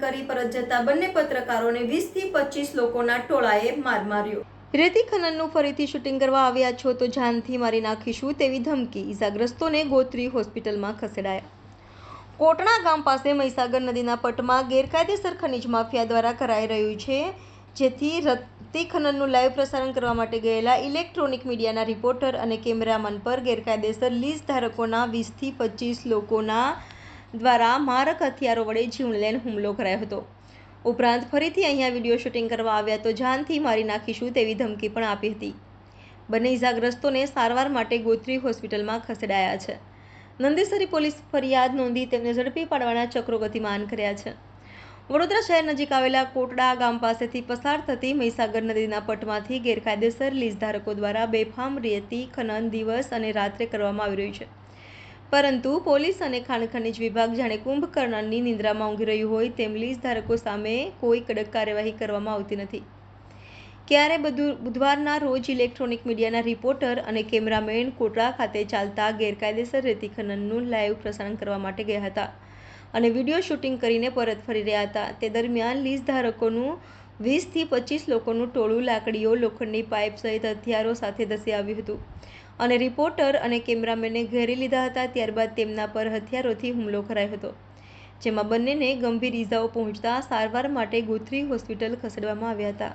કરી પરત જતા બંને પત્રકારોને વીસથી પચીસ લોકોના ટોળાએ માર માર્યો. રેતી ખનનનું ફરીથી શૂટિંગ કરવા આવ્યા છો તો જાનથી મારી નાખીશું તેવી ધમકી. ઈજાગ્રસ્તોને ગોત્રી હોસ્પિટલમાં ખસેડાયા. કોટણા ગામ પાસે મહીસાગર નદીના પટમાં ગેરકાયદેસર ખનિજ માફિયા દ્વારા કરાઈ રહ્યું છે, જેથી રત્તી ખનનનું લાઈવ પ્રસારણ કરવા માટે ગયેલા ઇલેક્ટ્રોનિક મીડિયાના રિપોર્ટર અને કેમેરામેન પર ગેરકાયદેસર લીઝ ધારકોના વીસથી પચીસ લોકોના દ્વારા મારક હથિયારો વડે જીવલેણ હુમલો કરાયો હતો. ઉપરાંત ફરીથી અહીંયા વીડિયો શૂટિંગ કરવા આવ્યા તો જાનથી મારી નાખીશું તેવી ધમકી પણ આપી હતી. બંને ઇજાગ્રસ્તોને સારવાર માટે ગોત્રી હોસ્પિટલમાં ખસેડાયા છે. નંદીસરી પોલીસ ફરિયાદ નોંધી તેમને ઝડપી પાડવાના ચક્રો ગતિમાન કર્યા છે. વડોદરા શહેર નજીક આવેલા કોટડા ગામ પાસેથી પસાર થતી મહીસાગર નદીના પટમાંથી ગેરકાયદેસર લીઝ ધારકો દ્વારા બેફામ રેતી, ખનન દિવસ અને રાત્રે કરવામાં આવી રહ્યું છે. પરંતુ પોલીસ અને ખાણ ખનિજ વિભાગ જાણે કુંભકર્ણની નિંદ્રામાં ઊંઘી રહ્યું હોય તેમ લીઝ ધારકો સામે કોઈ કડક કાર્યવાહી કરવામાં આવતી નથી. ક્યારે બધું, બુધવારના રોજ ઇલેક્ટ્રોનિક મીડિયાના રિપોર્ટર અને કેમેરામેન કોટડા ખાતે ચાલતા ગેરકાયદેસર રેતી ખનનનું લાઈવ પ્રસારણ કરવા માટે ગયા હતા અને વીડિયો શૂટિંગ કરીને પરત ફરી રહ્યા હતા. તે દરમિયાન લીઝ ધારકોનું વીસથી પચીસ લોકોનું ટોળું લાકડીઓ, લોખંડની પાઇપ સહિત હથિયારો સાથે ધસી આવ્યું હતું. અને રિપોર્ટર અને કેમેરામેનને ઘેરી લીધા હતા, ત્યારબાદ તેમના પર હથિયારોથી હુમલો કરાયો હતો, જેમાં બંનેને ગંભીર ઇજાઓ પહોંચતા સારવાર માટે ગોથરી હોસ્પિટલ ખસેડવામાં આવ્યા હતા.